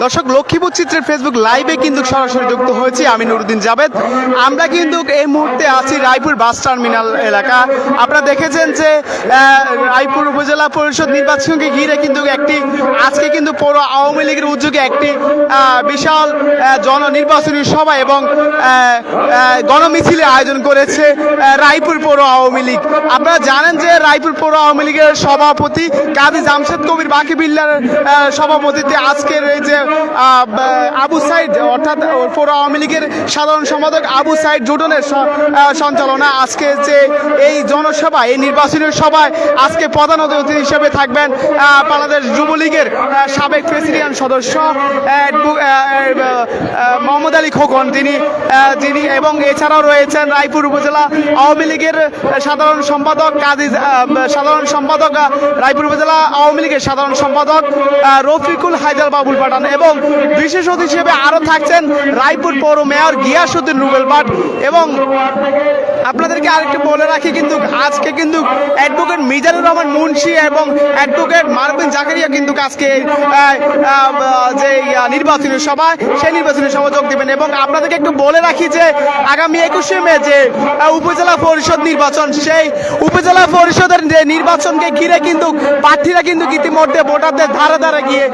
দর্শক লক্ষ্মীপুর চিত্রের ফেসবুক লাইভে কিন্তু সরাসরি যুক্ত হয়েছি আমি নুরুদ্দিন জাবেদ আমরা কিন্তু এই মুহূর্তে আছি রায়পুর বাস টার্মিনাল এলাকা। আপনারা দেখেছেন যে রায়পুর উপজেলা পরিষদ নির্বাচনকে ঘিরে কিন্তু একটি আজকে কিন্তু পৌর আওয়ামী লীগের উদ্যোগে একটি বিশাল আহ, জন নির্বাচনী সভা এবং গণমিছিলের আয়োজন করেছে রায়পুর পৌর আওয়ামী লীগ। আপনারা জানেন যে রায়পুর পৌর আওয়ামী লীগের সভাপতি কাজী জামশেদ কবির বাকি বিল্লার সভাপতিতে আজকের এই যে আবু সাইদ, অর্থাৎ পৌর আওয়ামী লীগের সাধারণ সম্পাদক আবু সাইদ জুটনের সঞ্চালনা আজকে যে এই জনসভা, এই নির্বাচনী সভায় আজকে প্রধান অতিথি হিসেবে থাকবেন বাংলাদেশ যুবলীগের সাবেক প্রেসিডেন্ট সদস্য মোহাম্মদ আলী খোকন। তিনি যিনি এবং এছাড়াও রয়েছেন রায়পুর উপজেলা আওয়ামী লীগের সাধারণ সম্পাদক কাজী সাধারণ সম্পাদক রায়পুর উপজেলা আওয়ামী লীগের সাধারণ সম্পাদক রফিকুল হায়দার বাবুল পাঠান এবং বিশেষ অতিথি হিসেবে আরও থাকছেন রায়পুর পৌর মেয়র গিয়াসুদ্দিন রুবেল ভাট। এবং আপনাদেরকে আরেকটু বলে রাখি কিন্তু আজকে কিন্তু অ্যাডভোকেট মিজানুর রহমান মুন্সি এবং অ্যাডভোকেট মারবিন জাকারিয়া কিন্তু আজকে যে নির্বাচনী সভা, সেই নির্বাচনী সভা যোগ দেবেন। এবং আপনাদেরকে একটু বলে রাখি যে আগামী একুশে মে যে উপজেলা পরিষদ নির্বাচন, সেই উপজেলা পরিষদের যে নির্বাচনকে ঘিরে কিন্তু প্রার্থীরা কিন্তু ইতিমধ্যে ভোটারদের ধারে ধারে গিয়ে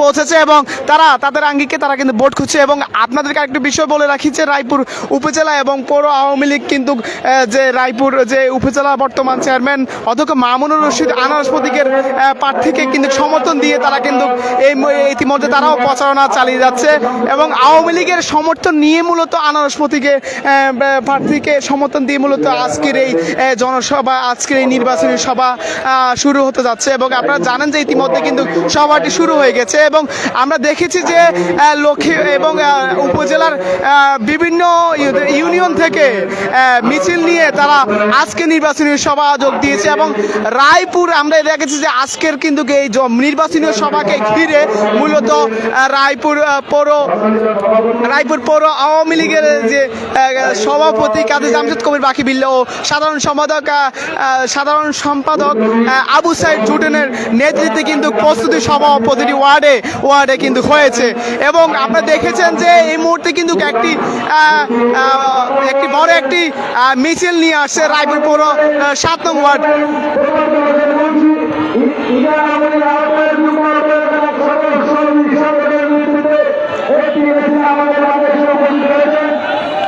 পৌঁছেছে এবং তারা, তাদের আঙ্গিকে তারা কিন্তু ভোট খুঁজছে এবং আপনাদেরকে একটু বিষয় বলে রাখি যে রায়পুর উপজেলা এবং পৌর আওয়ামী লীগ কিন্তু যে রায়পুর যে উপজেলা বর্তমান চেয়ারম্যান অধ্যক্ষ মামুনুর রশিদ আনারস প্রতীকের প্রার্থীকে কিন্তু সমর্থন দিয়ে তারা কিন্তু এই ইতিমধ্যে তারাও প্রচারণা চালিয়ে যাচ্ছে এবং আওয়ামী লীগের সমর্থন নিয়ে মূলত আনারস প্রতীকে প্রার্থীকে সমর্থন দিয়ে মূলত আজকের এই জনসভা, আজকের এই নির্বাচনী সভা শুরু হতে যাচ্ছে এবং আপনারা জানেন যে ইতিমধ্যে কিন্তু সভাটি শুরু হয়ে গেছে এবং আমরা দেখেছি যে লক্ষ্মী এবং উপজেলার বিভিন্ন ইউনিয়ন থেকে মিছিল নিয়ে তারা আজকে নির্বাচনী সভা যোগ দিয়েছে এবং রায়পুর আমরা দেখেছি যে আজকের কিন্তু এই নির্বাচনী সভাকে ঘিরে মূলত রায়পুর পৌর রায়পুর পৌর আওয়ামী লীগের যে সভাপতি কাজী জামশেদ কবির, বাকি বিল্লা ও সাধারণ সম্পাদক সাধারণ সম্পাদক আবু সাইদ জুটেনের নেতৃত্বে কিন্তু প্রস্তুতি সভা প্রতিটি ওয়ার্ডে ওয়ার্ডে কিন্তু হয়েছে। এবং আপনারা দেখেছেন যে এই মুহূর্তে কিন্তু একটি একটি বড় একটি মিছিল নিয়ে আসছে রায়পুর পৌর সাত নং ওয়ার্ড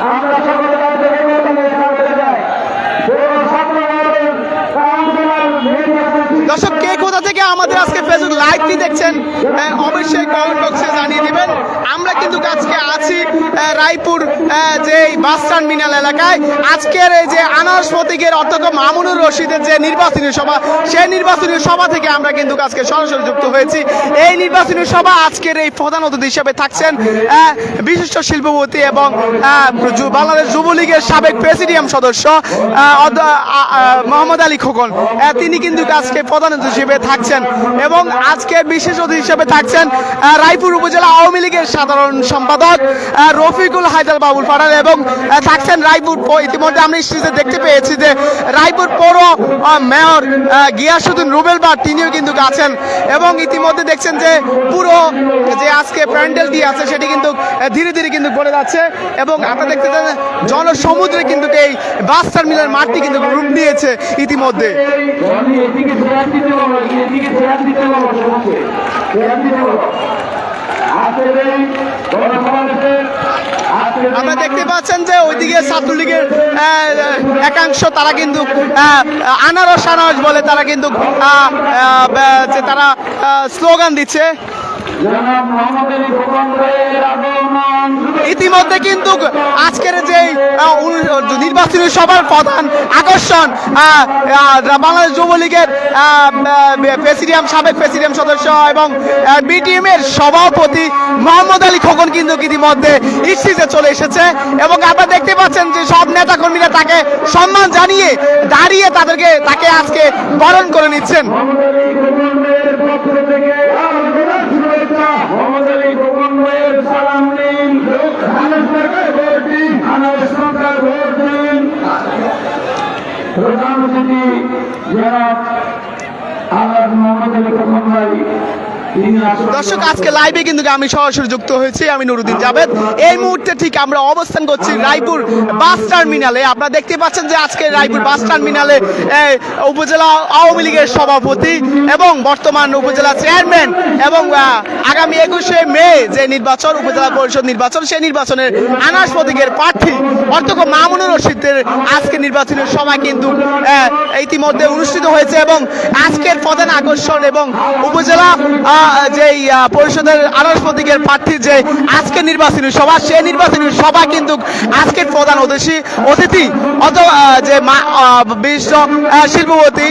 আমরা সকলে তাদের করতে চাই দর্শক কে কোথা থেকে আমাদের আজকে লাইভটি দেখছেন অবশ্যই কমেন্ট বক্সে জানিয়ে দিবেন। আমরা কিন্তু আজকে আছি রায়পুর যে বাস টার্মিনাল এলাকায়। আজকের এই যে আনারস প্রতীকের অধ্যক্ষ মামুনুর রশিদের যে নির্বাচনী সভা, সেই নির্বাচনী সভা থেকে আমরা কিন্তু আজকে সরাসরি যুক্ত হয়েছি। এই নির্বাচনী সভা আজকের এই প্রধান অতিথি হিসেবে থাকছেন বিশিষ্ট শিল্পপতি এবং বাংলাদেশ যুবলীগের সাবেক প্রেসিডিয়াম সদস্য মোহাম্মদ আলী খোকন। তিনি কিন্তু আজকে প্রধান অতিথি হিসেবে থাকছেন। এবং আজকে বিশেষ অতিথি হিসেবে থাকছেন রায়পুর উপজেলা আওয়ামী লীগের সাধারণ সম্পাদক রফিকুল হায়দার বাবুল পাঠান এবং থাকছেন রায়পুর ইতিমধ্যে আমরা স্টেজে দেখতে পেয়েছি যে রায়পুর পৌর মেয়র গিয়াসুদ্দিন রুবেল বা তিনিও কিন্তু আছেন এবং ইতিমধ্যে দেখছেন যে পুরো যে আজকে প্যান্ডেলটি আছে সেটি কিন্তু ধীরে ধীরে কিন্তু পড়ে যাচ্ছে এবং আপনারা দেখতে পাচ্ছেন জনসমুদ্রে কিন্তু এই বাস টার্মিনাল মাঠটি কিন্তু রূপ নিয়েছে ইতিমধ্যে। আমরা দেখতে পাচ্ছেন যে ওইদিকে ছাত্রলীগের একাংশ তারা কিন্তু আনারস আনারস বলে তারা কিন্তু তারা স্লোগান দিচ্ছে। ইতিমধ্যে কিন্তু আজকের যে নির্বাচনী সভার প্রধান আকর্ষণ বাংলাদেশ যুবলীগের প্রেসিডিয়াম সাবেক প্রেসিডিয়াম সদস্য এবং বিটিএম এর সভাপতি মোহাম্মদ আলী খোকন কিন্তু ইতিমধ্যে ইস্টিজে চলে এসেছে এবং আপনারা দেখতে পাচ্ছেন যে সব নেতা কর্মীরা তাকে সম্মান জানিয়ে দাঁড়িয়ে তাদেরকে তাকে আজকে বরণ করে নিচ্ছেন মোহাম্মদ আলী খোকন ভাইয়ের সালাম সরকার ভোট দিন আনাস সরকার ভোট দিন। প্রধান জনাব আলাদ মোহাম্মদ আলী খোকন ভাই দর্শক, আজকে লাইভে কিন্তু আমি সরাসরি যুক্ত হয়েছি, আমি নুরুদ্দিন জাভেদ। এই মুহূর্তে ঠিক আমরা অবস্থান করছি রায়পুর বাস টার্মিনালে। আপনারা দেখতে পাচ্ছেন যে আজকে রায়পুর বাস টার্মিনালে উপজেলা আওয়ামী লীগের সভাপতি এবং বর্তমান উপজেলা চেয়ারম্যান এবং আগামী একুশে মে যে নির্বাচন, উপজেলা পরিষদ নির্বাচন, সেই নির্বাচনের আনাস প্রতীকের প্রার্থী অর্থক মামুনুর রশিদের আজকে নির্বাচনের সময় কিন্তু ইতিমধ্যে অনুষ্ঠিত হয়েছে এবং আজকের প্রধান আকর্ষণ এবং উপজেলা যেই পরিষদের আনাস প্রতীকের প্রার্থীর যে আজকের নির্বাচনী সভা সেই নির্বাচনী সভা কিন্তু আজকের প্রধান অতিথি অতিথি অথবা যে আহ, শিল্পপতি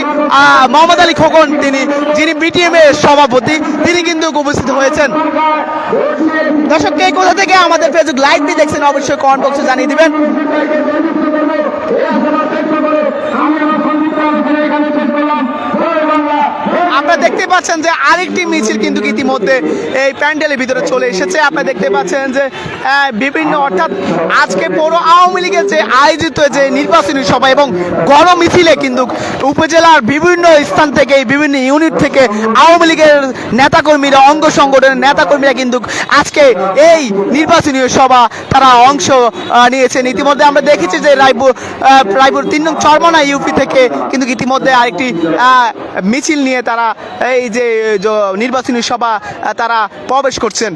মোহাম্মদ আলী খোকন তিনি যিনি বিটিএম এর সভাপতি তিনি কিন্তু উপস্থিত হয়েছেন দর্শক কে কোথা থেকে আমাদের ফেসবুক লাইভটি দেখছেন অবশ্যই কমেন্ট বক্সে জানিয়ে দিবেন দেখতে পাচ্ছেন যে আরেকটি মিছিল কিন্তু ইতিমধ্যে এই প্যান্ডেলের ভিতরে চলে এসেছে। আপনারা দেখতে পাচ্ছেন যে বিভিন্ন অর্থাৎ আজকে পৌর আওয়ামী লীগের যে আয়োজিত যে নির্বাচনী সভা এবং গণমিছিলে কিন্তু উপজেলার বিভিন্ন স্থান থেকে, বিভিন্ন ইউনিট থেকে আওয়ামী লীগের নেতাকর্মীরা, অঙ্গ সংগঠনের নেতাকর্মীরা কিন্তু আজকে এই নির্বাচনী সভা তারা অংশ নিয়েছেন। ইতিমধ্যে আমরা দেখেছি যে রায়পুর রায়পুর তিন নং চরমনা ইউপি থেকে কিন্তু ইতিমধ্যে আরেকটি মিছিল নিয়ে তারা এই যে নির্বাচনী সভা তারা প্রবেশ করছেন।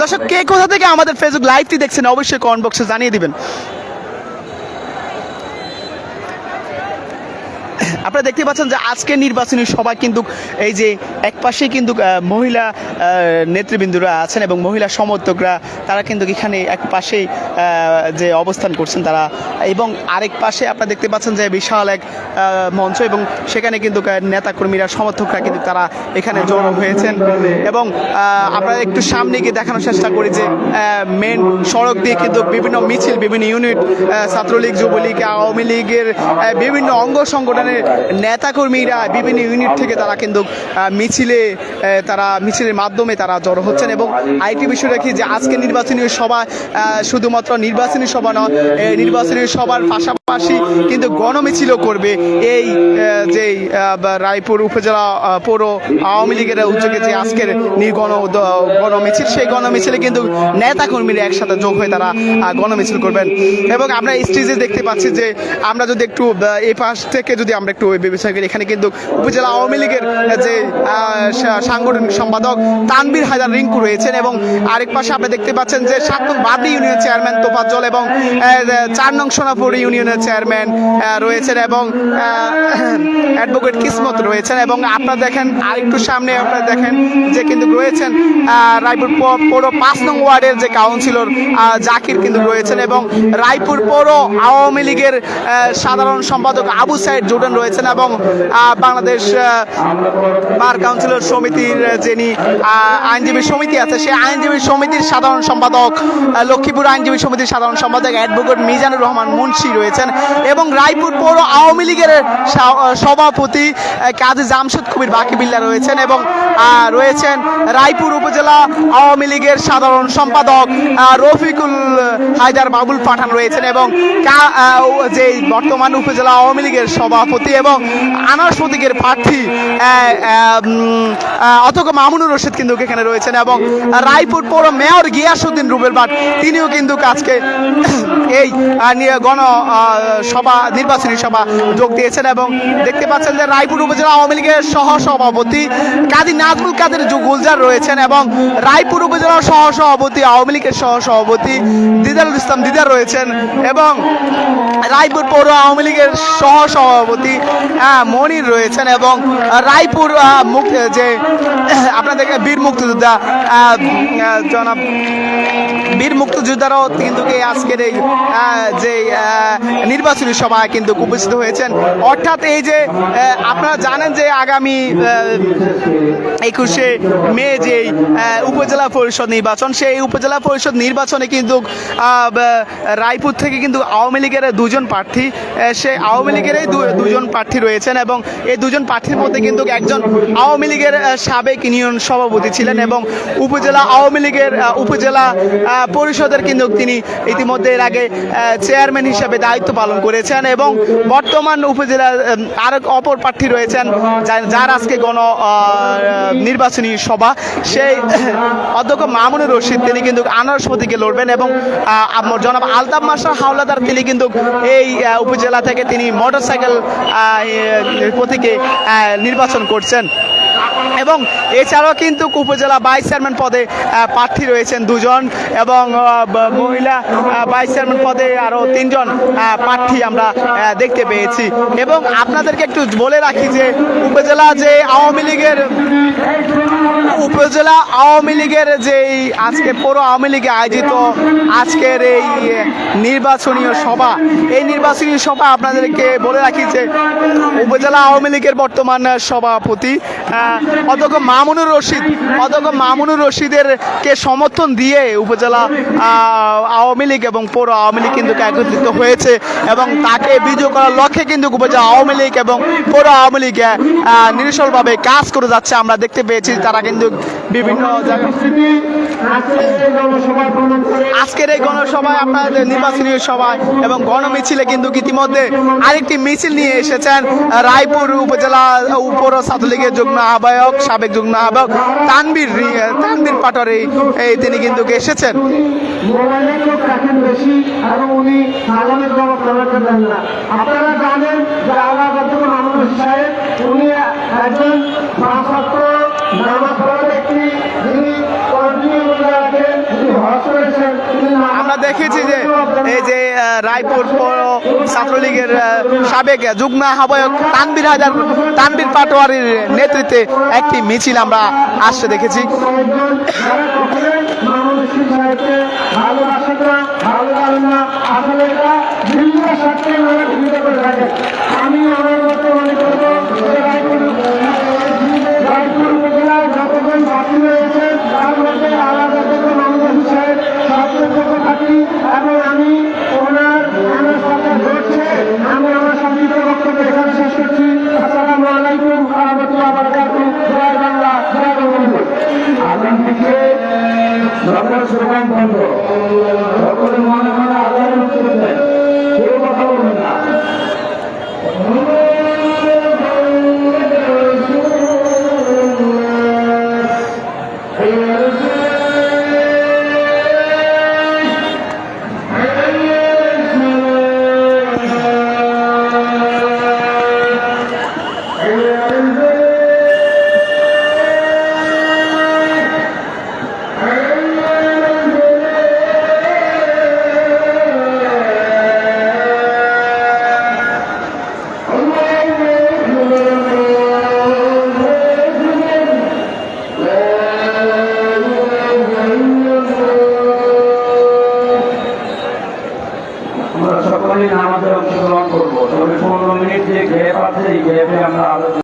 দর্শক, কে কোথা থেকে আমাদের ফেসবুক লাইভটি দেখছেন অবশ্যই কমেন্ট বক্সে জানিয়ে দিবেন। আপনারা দেখতে পাচ্ছেন যে আজকের নির্বাচনী সভা কিন্তু এই যে এক পাশে কিন্তু মহিলা নেতৃবৃন্দরা আছেন এবং মহিলা সমর্থকরা, তারা কিন্তু এখানে এক পাশেই যে অবস্থান করছেন তারা। এবং আরেক পাশে আপনারা দেখতে পাচ্ছেন যে বিশাল এক মঞ্চ এবং সেখানে কিন্তু নেতাকর্মীরা, সমর্থকরা কিন্তু তারা এখানে জড়ো হয়েছেন। এবং আপনারা একটু সামনে গিয়ে দেখানোর চেষ্টা করি যে মেন সড়ক দিয়ে কিন্তু বিভিন্ন মিছিল, বিভিন্ন ইউনিট ছাত্রলীগ, যুবলীগ, আওয়ামী লীগের বিভিন্ন অঙ্গ সংগঠনের নেতাকর্মীরা বিভিন্ন ইউনিট থেকে তারা কিন্তু মিছিলে তারা মিছিলের মাধ্যমে তারা জড়ো হচ্ছেন এবং আইটি বিষয় রাখি যে আজকে নির্বাচনী সভা শুধুমাত্র নির্বাচনী সভা নয় নির্বাচনী সভার পাশাপাশি কিন্তু গণমিছিলও করবে। এই যে রায়পুর উপজেলা পৌর আওয়ামী লীগের উদ্যোগে যে আজকের নির্গণ গণমিছিল, সেই গণমিছিলে কিন্তু নেতাকর্মীরা একসাথে যোগ হয়ে তারা গণমিছিল করবেন। এবং আমরা স্টেজে দেখতে পাচ্ছি যে আমরা যদি একটু এই পাশ থেকে যদি আমরা একটু এখানে কিন্তু উপজেলা আওয়ামী লীগের যে সাংগঠনিক সম্পাদক তানবীর রিঙ্কু রয়েছেন এবং আরেক পাশে আপনি দেখতে পাচ্ছেন যে চেয়ারম্যান এবং চার নং সোনাপুর ইউনিয়নের চেয়ারম্যান রয়েছেন এবং অ্যাডভোকেট কিসমত রয়েছেন এবং আপনারা দেখেন আরেকটু সামনে আপনারা দেখেন যে কিন্তু রয়েছেন রায়পুর পৌর পাঁচ নং ওয়ার্ডের যে কাউন্সিলর জাকির কিন্তু রয়েছেন এবং রায়পুর পৌর আওয়ামী লীগের সাধারণ সম্পাদক আবু সাইদ জোডেন রয়েছেন এবং বাংলাদেশ বার কাউন্সিলর সমিতির যিনি আইনজীবী সমিতি আছে, সেই আইনজীবী সমিতির সাধারণ সম্পাদক লক্ষ্মীপুর আইনজীবী সমিতির সাধারণ সম্পাদক অ্যাডভোকেট মিজানুর রহমান মুন্সি রয়েছেন এবং রায়পুর পৌর আওয়ামী লীগের সভাপতি কাজী জামশেদ কবির বাকি বিল্লা রয়েছেন এবং রয়েছেন রায়পুর উপজেলা আওয়ামী লীগের সাধারণ সম্পাদক রফিকুল হায়দার বাবুল পাঠান রয়েছেন এবং যে বর্তমান উপজেলা আওয়ামী লীগের সভাপতি এবং প্রার্থী আহ, আহ, উম, আহ, অথক মামুনুর রশিদ কিন্তু এখানে রয়েছেন এবং রায়পুর পৌর মেয়র গিয়াসুদ্দিন রুবেল বাট তিনিও কিন্তু আজকে এই গণ সভা নির্বাচনী সভা যোগ দিয়েছেন এবং দেখতে পাচ্ছেন যে রায়পুর উপজেলা আওয়ামী লীগের সহ সভাপতি কাজী নাজমুল কাদের গুলজার রয়েছেন এবং রায়পুর উপজেলার সহ সভাপতি আওয়ামী লীগের সহ সভাপতি দিদারুল ইসলাম দিদার রয়েছেন এবং রায়পুর পৌর আওয়ামী লীগের সহ সভাপতি আহ, মনির রয়েছেন এবং রায়পুর যে আপনাদের বীর মুক্তিযোদ্ধা জনাব বীর মুক্তিযোদ্ধারাও কিন্তু আজকের এই যে নির্বাচনী সভায় কিন্তু উপস্থিত হয়েছেন। অর্থাৎ এই যে আপনারা জানেন যে আগামী একুশে মে যে উপজেলা পরিষদ নির্বাচন, সেই উপজেলা পরিষদ নির্বাচনে কিন্তু রায়পুর থেকে কিন্তু আওয়ামী লীগের দুজন প্রার্থী সে আওয়ামী লীগের দু- দুজন দুজন প্রার্থী রয়েছেন এবং এই দুজন প্রার্থীর মধ্যে কিন্তু একজন আওয়ামী লীগের সাবেক ইউনিয়ন সভাপতি ছিলেন এবং উপজেলা আওয়ামী লীগের উপজেলা পরিষদের কিন্তু তিনি ইতিমধ্যে এর আগে চেয়ারম্যান হিসেবে দায়িত্ব পালন করেছেন এবং বর্তমান উপজেলা আর অপর প্রার্থী রয়েছেন যার আজকে গণ নির্বাচনী সভা। সেই, অধ্যক্ষ মামুনুর রশিদ, তিনি কিন্তু আনারস প্রতীকে লড়বেন এবং জনাব আলতাফ মাস্টার হাওলাদার, তিনি কিন্তু এই উপজেলা থেকে তিনি মোটরসাইকেল প্রতীকে নির্বাচন করছেন। এবং এছাড়াও কিন্তু উপজেলা ভাইস চেয়ারম্যান পদে প্রার্থী রয়েছেন দুজন এবং মহিলা ভাইস চেয়ারম্যান পদে আরও তিনজন প্রার্থী আমরা দেখতে পেয়েছি। এবং আপনাদেরকে একটু বলে রাখি যে উপজেলা যে আওয়ামী লীগের উপজেলা আওয়ামী লীগের যেই আজকে পৌর আওয়ামী লীগে আয়োজিত আজকের এই নির্বাচনীয় সভা, এই নির্বাচনী সভা আপনাদেরকে বলে রাখি যে উপজেলা আওয়ামী লীগের বর্তমান সভাপতি অধ্যক্ষ মামুনুর রশিদ, অধ্যক্ষ মামুনুর রশিদের কে সমর্থন দিয়ে উপজেলা আওয়ামী লীগ এবং পৌর আওয়ামী লীগ কিন্তু একত্রিত হয়েছে এবং তাকে বিজয় করার লক্ষ্যে কিন্তু উপজেলা আওয়ামী লীগ এবং পৌর আওয়ামী লীগ নিরসলভাবে কাজ করে যাচ্ছে। আমরা দেখতে পেয়েছি তারা কিন্তু বিভিন্ন আজকের এই গণসভায় আপনাদের নির্বাচনী সভায় এবং গণমিছিলে কিন্তু ইতিমধ্যে আরেকটি মিছিল নিয়ে এসেছেন রায়পুর উপজেলা উপর ছাত্রলীগের যুগ্ম আহ্বায়ক, সাবেক যুগ্ম আহ্বায়ক তানবীর তানবীর পাটরে এই তিনি কিন্তু এসেছেন। আপনারা জানেন যে মামুন সাহেব, উনি একজন আমরা দেখেছি যে এই যে রায়পুর ছাত্রলীগের সাবেক যুগ্ম আহ্বায়ক তানবীর হাজার তানবীর পাটোয়ারির নেতৃত্বে একটি মিছিল আমরা আসতে দেখেছি। কয়েকজন যারা